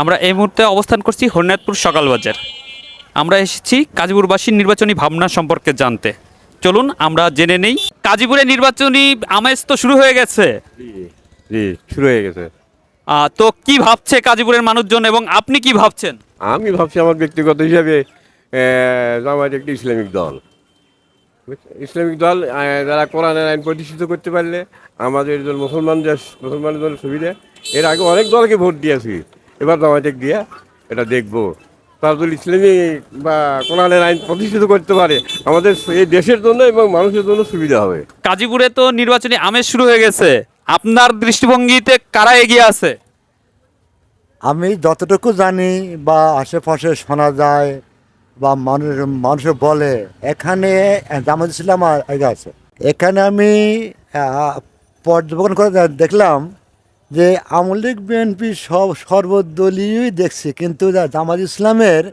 আমরা এই মুহূর্তে অবস্থান করছি হরিনাথপুর সকাল বাজার। আমরা এসেছি কাজীপুরবাসীর নির্বাচনী ভাবনা সম্পর্কে জানতে। চলুন আমরা জেনে নেই কাজীপুরে নির্বাচনী আমেজ তো শুরু হয়ে গেছে। জি শুরু হয়ে গেছে। তো কি ভাবছে কাজীপুরের মানুষজন এবং আপনি কি ভাবছেন? আমি ভাবছি আমার ব্যক্তিগত হিসাবে জামায়াত একটি ইসলামিক দল। ইসলামিক দল যারা কোরআনের আইন প্রতিষ্ঠিত করতে পারলে আমাদের মুসলমান জন্য সুবিধা। এর আগে অনেক দলকে ভোট দিয়েছি। এবার জামায়াতে দিয়ে এটা দেখব। তারা যদি ইসলামী বা কোরআনের আইন প্রতিষ্ঠিত করতে পারে। আমাদের এই দেশের জন্য এবং মানুষের জন্য সুবিধা হবে। কাজীপুরে তো নির্বাচনী আমেজ শুরু হয়ে গেছে। আপনার দৃষ্টিভঙ্গিতে কারা এগিয়ে আছে? আমি যতটুকু জানি বা আশেপাশে শোনা যায় বা মানুষ মানুষ বলে এখানে জামাত ইসলাম আগে আছে। এখানে আমি পর্যবেক্ষণ করে দেখলাম যে আওয়ামী লীগ বিএনপি সব সর্বদলীয়ই দেখছি। কিন্তু জামাত ইসলামের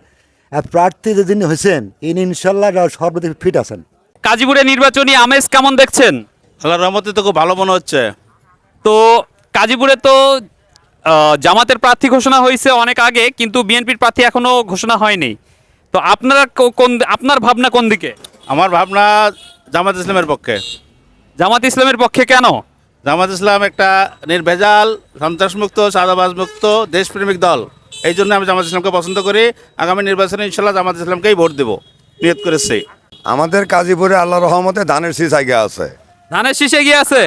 প্রার্থী যে যিনি হয়েছেন ইনি ইনশাল্লাহ সর্বদিক ফিট আছেন। কাজীপুরে নির্বাচনী আমেজ কেমন দেখছেন? আল্লাহ রহমতে তো খুব ভালো মনে হচ্ছে। তো কাজীপুরে তো জামাতের প্রার্থী ঘোষণা হয়েছে অনেক আগে কিন্তু বিএনপির প্রার্থী এখনও ঘোষণা হয়নি। তো আপনারা কোন আপনার ভাবনা কোন দিকে? আমার ভাবনা জামাত ইসলামের পক্ষে। জামাত ইসলামের পক্ষে কেন? জামাত ইসলাম একটা নির্ভেজাল সন্ত্রাসমুক্ত সাদাবাজমুক্ত দেশপ্রেমিক দল। এই জন্য আমি জামাত ইসলামকে পছন্দ করি। আগামী নির্বাচনে ইনশাল্লাহ জামাত ইসলামকেই ভোট দেবো। নিয়ত করেছি। আমাদের কাজীপুরে আল্লাহ রহমতে ধানের শীষ আগে আছে। ধানের শীষে গিয়ে আছে?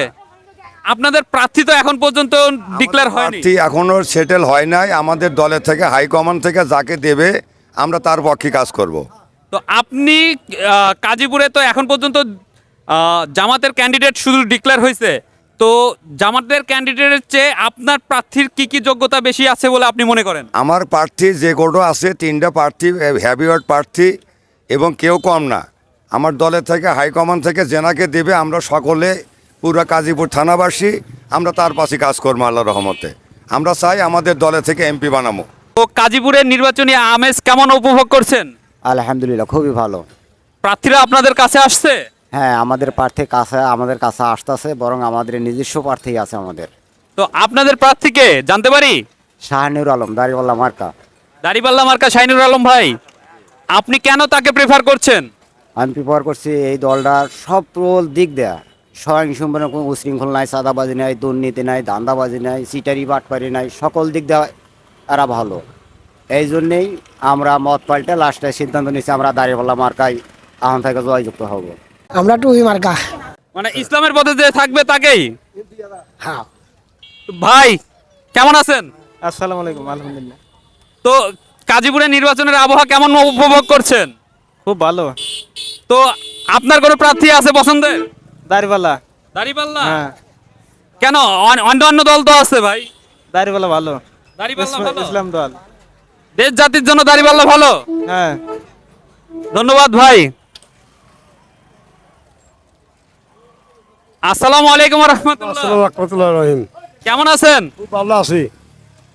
আপনাদের প্রার্থী তো এখন পর্যন্ত ডিক্লেয়ার হয়নি। প্রার্থী এখনও সেটেল হয় নাই। আমাদের দলের থেকে হাইকমান্ড থেকে যাকে দেবে আমরা তার পক্ষে কাজ করব। তো আপনি কাজীপুরে তো এখন পর্যন্ত জামাতের ক্যান্ডিডেট শুধু ডিক্লেয়ার হয়েছে। তো জামাতের ক্যান্ডিডেটের চেয়ে আপনার প্রার্থীর কি কি যোগ্যতা বেশি আছে বলে আপনি মনে করেন? আমার প্রার্থী যে কোটো আছে তিনটা প্রার্থী হ্যাভিওয়ার্ড প্রার্থী এবং কেউ কম না। আমার দলের থেকে হাইকমান্ড থেকে জেনাকে দেবে আমরা সকলে পুরো কাজীপুর থানাবাসী আমরা তার পাশে কাজ করব আল্লাহ রহমতে। আমরা চাই আমাদের দলের থেকে এমপি বানাবো তো কাজীপুরের নির্বাচনী আমেজ কেমন উপভোগ করছেন? আলহামদুলিল্লাহ খুবই ভালো। প্রার্থীরা আপনাদের কাছে আসছে? হ্যাঁ আমাদের প্রার্থী কাছে আমাদের কাছে আসতেছে বরং আমাদের নিজস্ব প্রার্থী আছে আমাদের। তো আপনাদের প্রার্থীকে জানতে পারি? শাহানুর আলম দাঁড়িওয়াল্লা মার্কা। দাড়িপাল্লা মার্কা শাইনুর আলম ভাই আপনি কেন তাকে প্রেফার করছেন? আমি প্রিপেয়ার করছি এই দলটার সব প্রবল দিক দেয়া। স্বয়ং সম্পূর্ণ কোনো উশৃঙ্খল নাই সাদাবাজি নাই দুর্নীতি নাই ধান্দাবাজি নাই সিটারি বাটপারি নাই সকল দিক দেওয়া এরা ভালো। এই জন্যেই আমরা মত পাল্টে লাস্টে সিদ্ধান্ত নিচ্ছি আমরা দাঁড়িপাল্লা মার্কায় আহন থেকে জয়যুক্ত হব। আমরা টুই মার্কা। মানে ইসলামের পথে যে থাকবে তাকেই? হ্যাঁ। ভাই কেমন আছেন? আসসালামু আলাইকুম আলহামদুলিল্লাহ। তো কাজীপুরের নির্বাচনের আবহাওয়া কেমন উপভোগ করছেন? খুব ভালো। তো আপনার কোনো প্রার্থী আছে পছন্দের? দাড়িপাল্লা। দাড়িপাল্লা? হ্যাঁ। কেন? অন- অন্য অন্য দল তো আছে ভাই। দাড়িপাল্লা ভালো। দাড়িপাল্লা ইসলাম- ভালো? ইসলাম দল। দেশ জাতির জন্য দাড়িপাল্লা ভালো? হ্যাঁ। ধন্যবাদ ভাই। আসসালামু আলাইকুম রহমতুল্লাহ। রহিম। কেমন আছেন? খুব ভালো আছি।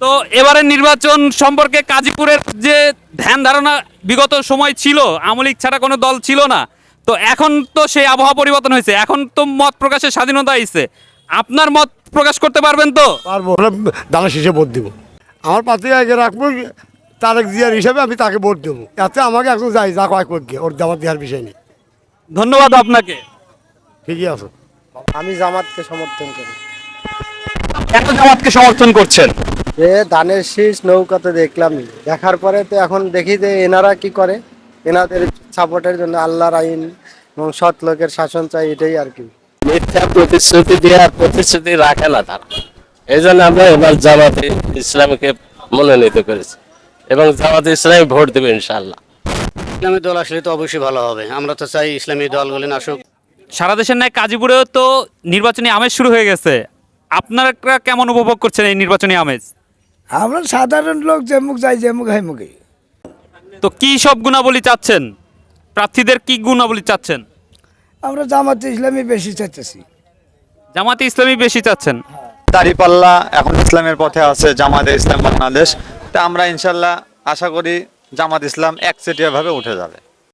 তো এবারের নির্বাচন সম্পর্কে কাজীপুরের যে ধ্যান ধারণা বিগত সময় ছিল আমলিক ছাড়া কোনো দল ছিল না। তো এখন তো সেই আবহাওয়া পরিবর্তন হয়েছে। এখন তো মত প্রকাশের স্বাধীনতা আইছে। আপনার মত প্রকাশ করতে পারবেন তো? পারব দানা শেষে ভোট দেবো। আমার পাতে আগে রাখব তারেক জিয়ার হিসাবে আমি তাকে ভোট দেবো। এতে আমাকে একজন যাই যা কয়েক ওর জামাত দেওয়ার বিষয় নেই। ধন্যবাদ আপনাকে। ঠিকই আছে। আমি জামাতকে সমর্থন করি। কেন জামাতকে সমর্থন করছেন? যে ধানের শীষ নৌকাতে দেখলাম দেখার পরে তো এখন দেখি যে এনারা কি করে? এনাদের সাপোর্টের জন্য আল্লাহর আইন এবং সৎ লোকের শাসন চাই এটাই আর কি। মিথ্যা প্রতিশ্রুতি দেওয়ার প্রতিশ্রুতি রাখে না তারা। এই জন্য আমরা এবার জামাতে ইসলামকে মনোনীত করেছি এবং জামাতে ইসলামে ভোট দেবে ইনশাল্লাহ ইসলামী দল আসলে তো অবশ্যই ভালো হবে। আমরা তো চাই ইসলামী দলগুলি আসুক। সারা দেশের ন্যায় কাজীপুরেও তো নির্বাচনী আমেজ শুরু হয়ে গেছে। আপনারা কেমন উপভোগ করছেন এই নির্বাচনী আমেজ? আমরা সাধারণ লোক যেমুক যাই যেমুক হাই মুখে তো কি সব গুণাবলী চাচ্ছেন? প্রার্থীদের কি গুণাবলী চাচ্ছেন? আমরা জামাতে ইসলামী বেশি চাইতেছি। জামাতে ইসলামী বেশি চাচ্ছেন? দাঁড়িপাল্লা এখন ইসলামের পথে আছে জামাত ইসলাম বাংলাদেশ। তা আমরা ইনশাল্লাহ আশা করি জামাত ইসলাম একচেটিয়া ভাবে উঠে যাবে।